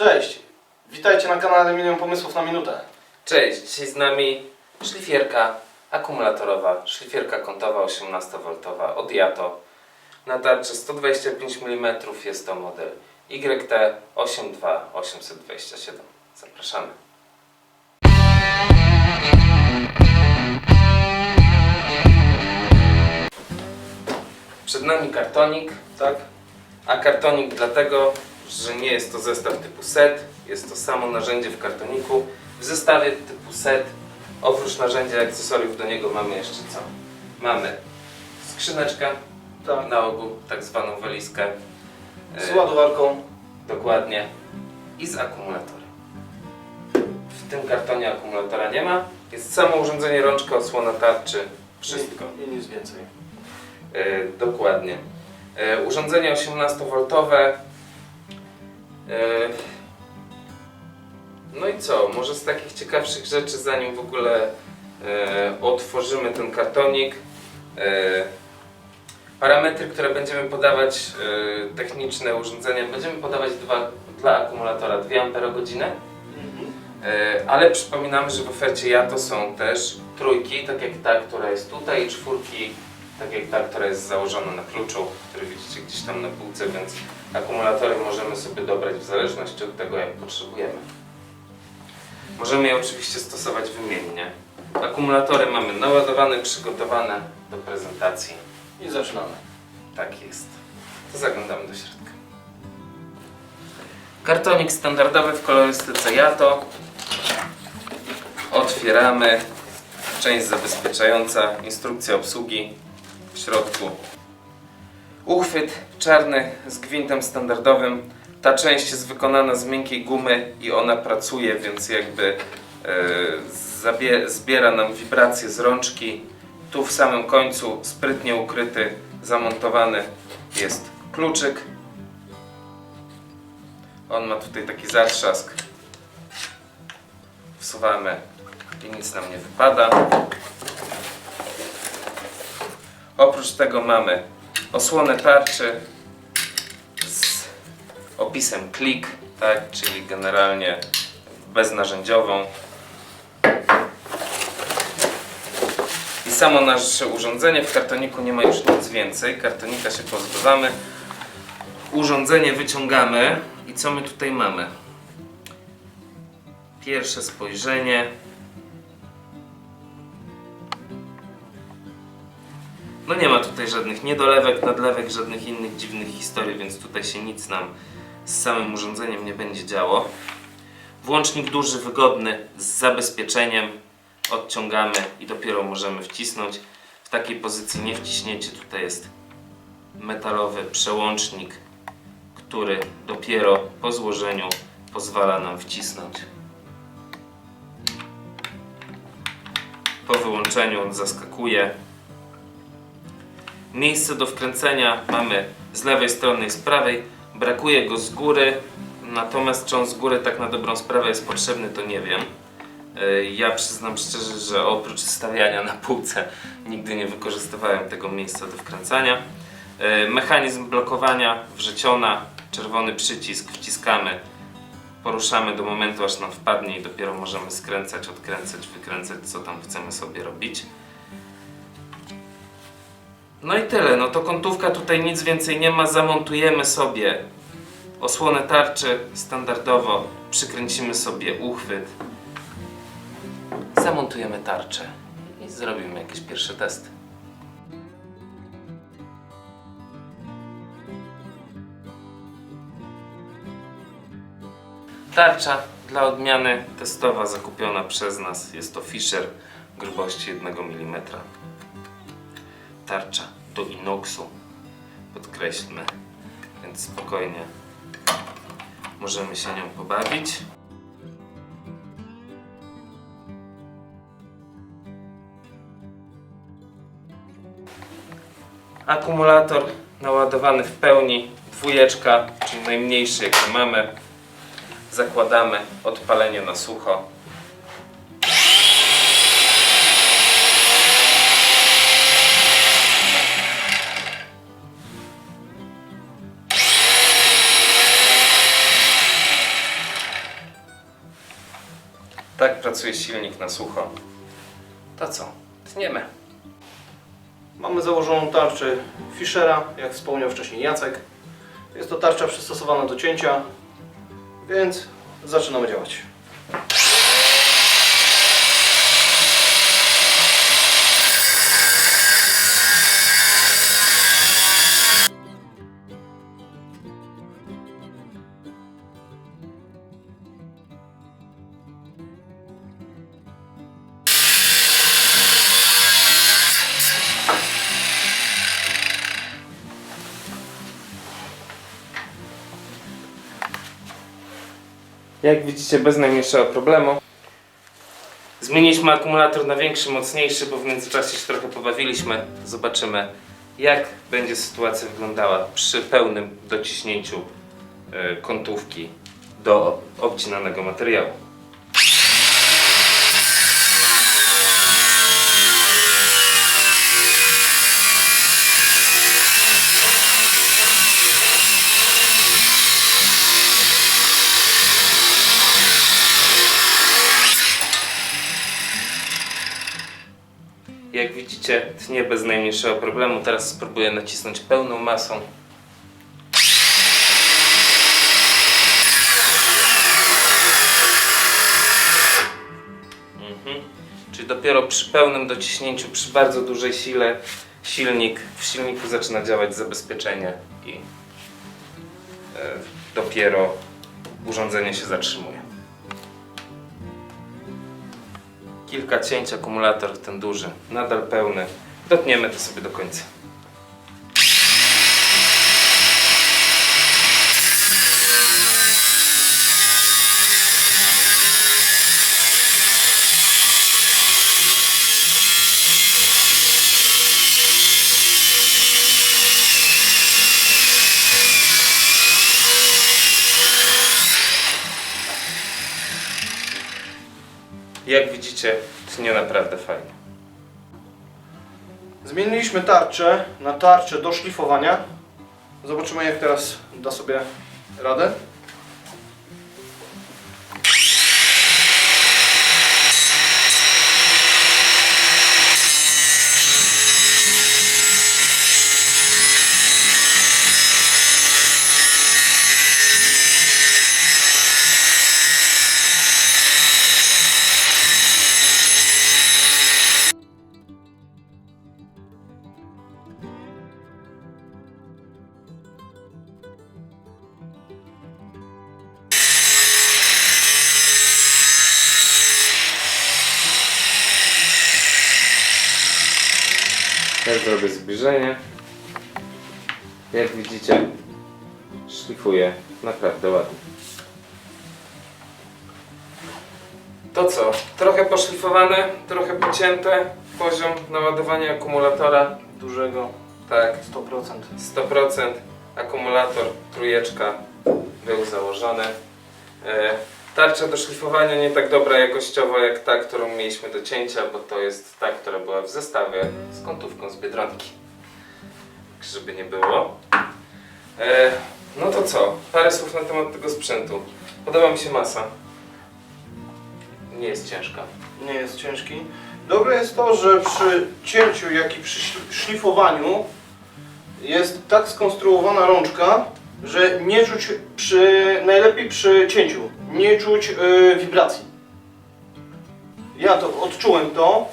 Cześć! Witajcie na kanale Milion Pomysłów na Minutę. Cześć, dzisiaj z nami szlifierka akumulatorowa, szlifierka kątowa 18V od Yato. Na tarczy 125 mm jest to model YT 82827. Zapraszamy. Przed nami kartonik, Tak? a kartonik dlatego, że nie jest to zestaw typu set, jest to samo narzędzie w kartoniku. W zestawie typu set, oprócz narzędzia i akcesoriów do niego mamy jeszcze co? Mamy skrzyneczkę, Tak. na ogół tak zwaną walizkę. Z E, ładowarką. Dokładnie. I z akumulatorem. W tym kartonie akumulatora nie ma. Jest samo urządzenie, rączka, osłona tarczy. Wszystko. I, i nic więcej. E, dokładnie. E, urządzenie 18V. E, no i co? Może z takich ciekawszych rzeczy, zanim w ogóle e, otworzymy ten kartonik. E, parametry, które będziemy podawać, techniczne urządzenia, będziemy podawać dwa, dla akumulatora 2 Ah. Ale przypominamy, że w ofercie Jato są też trójki, tak jak ta, która jest tutaj, i czwórki, tak jak ta, która jest założona na kluczu, który widzicie gdzieś tam na półce, więc akumulatory możemy sobie dobrać w zależności od tego, jak potrzebujemy. Możemy je oczywiście stosować wymiennie. Akumulatory mamy naładowane, przygotowane do prezentacji. I zaczynamy. Tak jest. To zaglądamy do środka. Kartonik standardowy w kolorystyce Jato. Otwieramy. Część zabezpieczająca, instrukcja obsługi w środku. Uchwyt czarny z gwintem standardowym. Ta część jest wykonana z miękkiej gumy i ona pracuje, więc jakby e, zbiera nam wibracje z rączki. Tu w samym końcu sprytnie ukryty, zamontowany jest kluczyk. On ma tutaj taki zatrzask. Wsuwamy i nic nam nie wypada. Oprócz tego mamy osłonę tarczy z opisem klik, tak, czyli generalnie beznarzędziową. I samo nasze urządzenie w kartoniku nie ma już nic więcej. Kartonika się pozbywamy. Urządzenie wyciągamy i co my tutaj mamy? Pierwsze spojrzenie. No nie ma tutaj żadnych niedolewek, nadlewek, żadnych innych dziwnych historii, więc tutaj się nic nam z samym urządzeniem nie będzie działo. Włącznik duży, wygodny, z zabezpieczeniem. Odciągamy i dopiero możemy wcisnąć. W takiej pozycji nie wciśniecie. Tutaj jest metalowy przełącznik, który dopiero po złożeniu pozwala nam wcisnąć. Po wyłączeniu on zaskakuje. Miejsce do wkręcenia mamy z lewej strony i z prawej. Brakuje go z góry, natomiast czy on z góry tak na dobrą sprawę jest potrzebny, to nie wiem. E, Ja przyznam szczerze, że oprócz stawiania na półce nigdy nie wykorzystywałem tego miejsca do wkręcania. E, Mechanizm blokowania, wrzeciona, czerwony przycisk, wciskamy, poruszamy do momentu aż nam wpadnie i dopiero możemy skręcać, odkręcać, wykręcać co tam chcemy sobie robić. No i tyle, no to kątówka tutaj nic więcej nie ma, zamontujemy sobie osłonę tarczy standardowo, przykręcimy sobie uchwyt, zamontujemy tarczę i zrobimy jakieś pierwsze testy. Tarcza dla odmiany testowa zakupiona przez nas. Jest to Fisher grubości 1 mm. Tarcza do inoxu. Podkreślmy, więc spokojnie możemy się nią pobawić. Akumulator naładowany w pełni, dwójeczka, czyli najmniejszy jaki mamy. Zakładamy odpalenie na sucho. Pracuje silnik na sucho. To co? Tniemy. Mamy założoną tarczę Fischera, jak wspomniał wcześniej Jacek. Jest to tarcza przystosowana do cięcia, więc zaczynamy działać. Jak widzicie, bez najmniejszego problemu. Zmieniliśmy akumulator na większy, mocniejszy, bo w międzyczasie się trochę pobawiliśmy. Zobaczymy, jak będzie sytuacja wyglądała przy pełnym dociśnięciu e, kątówki do obcinanego materiału. Jak widzicie, tnie bez najmniejszego problemu. Teraz spróbuję nacisnąć pełną masą. Mhm. Czyli dopiero przy pełnym dociśnięciu, przy bardzo dużej sile, silnik, w silniku zaczyna działać zabezpieczenie i e, dopiero urządzenie się zatrzymuje. Kilka cięć, akumulator ten duży, nadal pełny. Dotniemy to sobie do końca. Jak widzicie, tnie naprawdę fajnie. Zmieniliśmy tarczę na tarczę do szlifowania. Zobaczymy jak teraz da sobie radę. Ja zrobię zbliżenie. Jak widzicie, szlifuję naprawdę ładnie. To co? Trochę poszlifowane, trochę pocięte. Poziom naładowania akumulatora Dużego tak 100%. 100%. Akumulator trójeczka był założony. E, tarcza do szlifowania nie tak dobra jakościowo jak ta, którą mieliśmy do cięcia, bo to jest ta, która była w zestawie z kątówką z Biedronki. Tak, Żeby nie było. E, no to co? Parę słów na temat tego sprzętu. Podoba mi się masa. Nie jest ciężka. Nie jest ciężki. Dobre jest to, że przy cięciu, jak i przy szli- szlifowaniu jest tak skonstruowana rączka, że nie czuć przy, najlepiej przy cięciu, nie czuć yy, wibracji. Ja to odczułem to,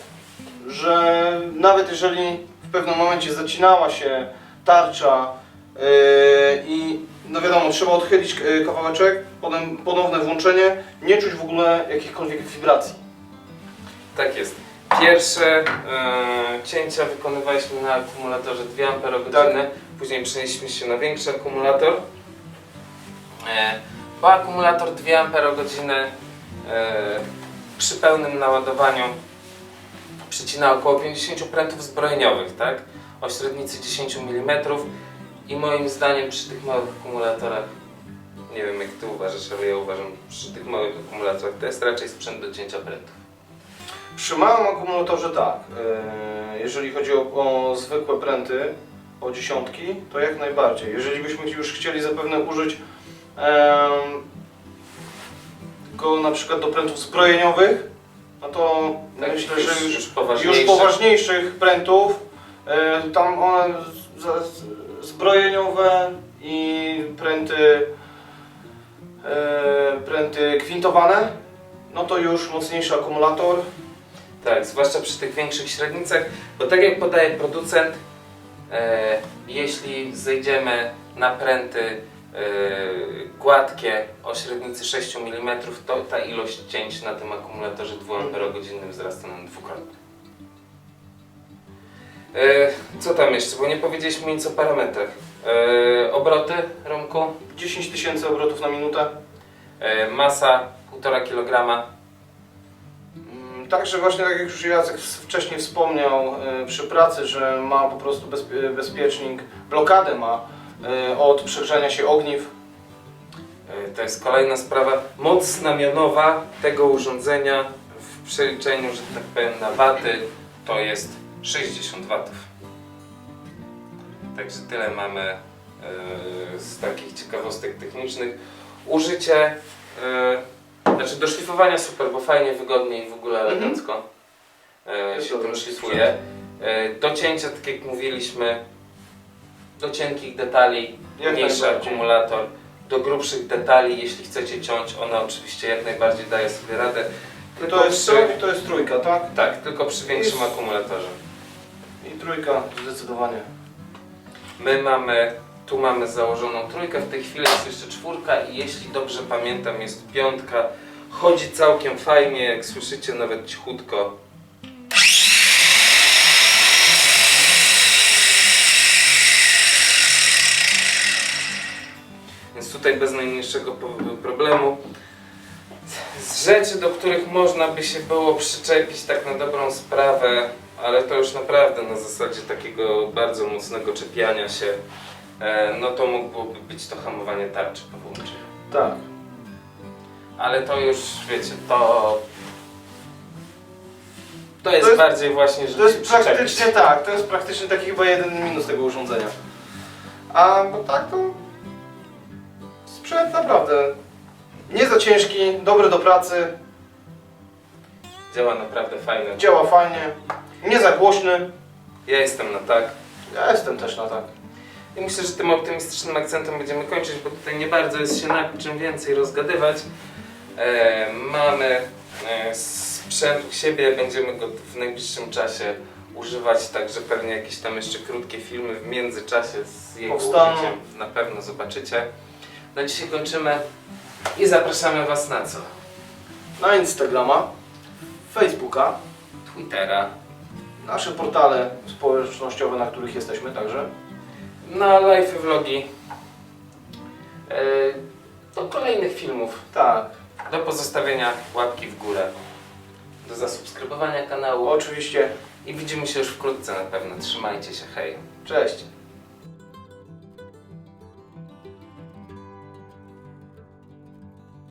że nawet jeżeli w pewnym momencie zacinała się tarcza yy, i no wiadomo, trzeba odchylić yy, kawałeczek, potem ponowne włączenie, nie czuć w ogóle jakichkolwiek wibracji. Tak jest. Pierwsze e, cięcia wykonywaliśmy na akumulatorze 2 Ah, Tak. później przenieśliśmy się na większy akumulator. E, bo akumulator 2 Ah e, przy pełnym naładowaniu przycina około 50 prętów zbrojeniowych, tak? O średnicy 10 mm i moim zdaniem przy tych małych akumulatorach nie wiem jak ty uważasz, ale ja uważam przy tych małych akumulatorach to jest raczej sprzęt do cięcia prętów. Przy małym akumulatorze tak, yy, jeżeli chodzi o, o zwykłe pręty, o dziesiątki, to jak najbardziej. Jeżeli byśmy już chcieli zapewne użyć go na przykład do prętów zbrojeniowych, no to Tak, myślę, że już, już poważniejsze. już poważniejszych prętów, tam one zbrojeniowe i pręty, pręty kwintowane, no to już mocniejszy akumulator. Tak, zwłaszcza przy tych większych średnicach, bo tak jak podaje producent, e, jeśli zejdziemy na pręty gładkie o średnicy 6 mm, to ta ilość cięć na tym akumulatorze 2 Ah wzrasta nam dwukrotnie. E, co tam jeszcze? Bo nie powiedzieliśmy nic o parametrach. E, obroty, Romku, 10 tysięcy obrotów na minutę. masa 1,5 kg. Mm, Także właśnie tak jak już Jacek wcześniej wspomniał przy pracy, że ma po prostu bezpie, bezpiecznik, blokadę ma od przegrzania się ogniw. E, To jest kolejna sprawa. Moc znamionowa tego urządzenia w przeliczeniu, że tak powiem, na waty to jest 60 watów. Także tyle mamy e, z takich ciekawostek technicznych. Użycie, e, znaczy do szlifowania super, bo fajnie, wygodnie i w ogóle Mhm. elegancko e, się tym szlifuje. E, Do cięcia, tak jak mówiliśmy, do cienkich detali, Jak mniejszy najbardziej. akumulator. Do grubszych detali, jeśli chcecie ciąć, ona oczywiście jak najbardziej daje sobie radę. Tylko To jest, przy, trój- to jest trójka, tak? tak, tylko przy większym Jest- akumulatorze. I trójka zdecydowanie. My mamy, tu mamy założoną trójkę, w tej chwili jest jeszcze czwórka i jeśli dobrze pamiętam jest piątka. Chodzi całkiem fajnie, jak słyszycie nawet cichutko. Więc tutaj bez najmniejszego problemu. Z rzeczy, do których można by się było przyczepić tak na dobrą sprawę, ale to już naprawdę na zasadzie takiego bardzo mocnego czepiania się, e, no to mogłoby być to hamowanie tarczy po włączeniu. Tak. Ale to już, wiecie, to... To jest, To jest- bardziej właśnie, żeby To jest praktycznie tak, to jest praktycznie taki chyba jeden minus tego urządzenia. A bo tak to sprzęt naprawdę nie za ciężki, dobry do pracy, Działa naprawdę fajnie. działa fajnie, nie za głośny. Ja jestem na tak. Ja jestem też na tak. I myślę, że tym optymistycznym akcentem będziemy kończyć, bo tutaj nie bardzo jest się nad czym więcej rozgadywać. E, mamy e, sprzęt u siebie, będziemy go w najbliższym czasie używać, także pewnie jakieś tam jeszcze krótkie filmy w międzyczasie z jego Powstaną. użyciem na pewno zobaczycie. Na dzisiaj kończymy i zapraszamy Was na co? Na Instagrama, Facebooka, Twittera, nasze portale społecznościowe, na których jesteśmy także. na live vlogi, e, do kolejnych filmów. Tak, Do pozostawienia łapki w górę. Do zasubskrybowania kanału. oczywiście. I widzimy się już wkrótce na pewno. Trzymajcie się, hej. Cześć.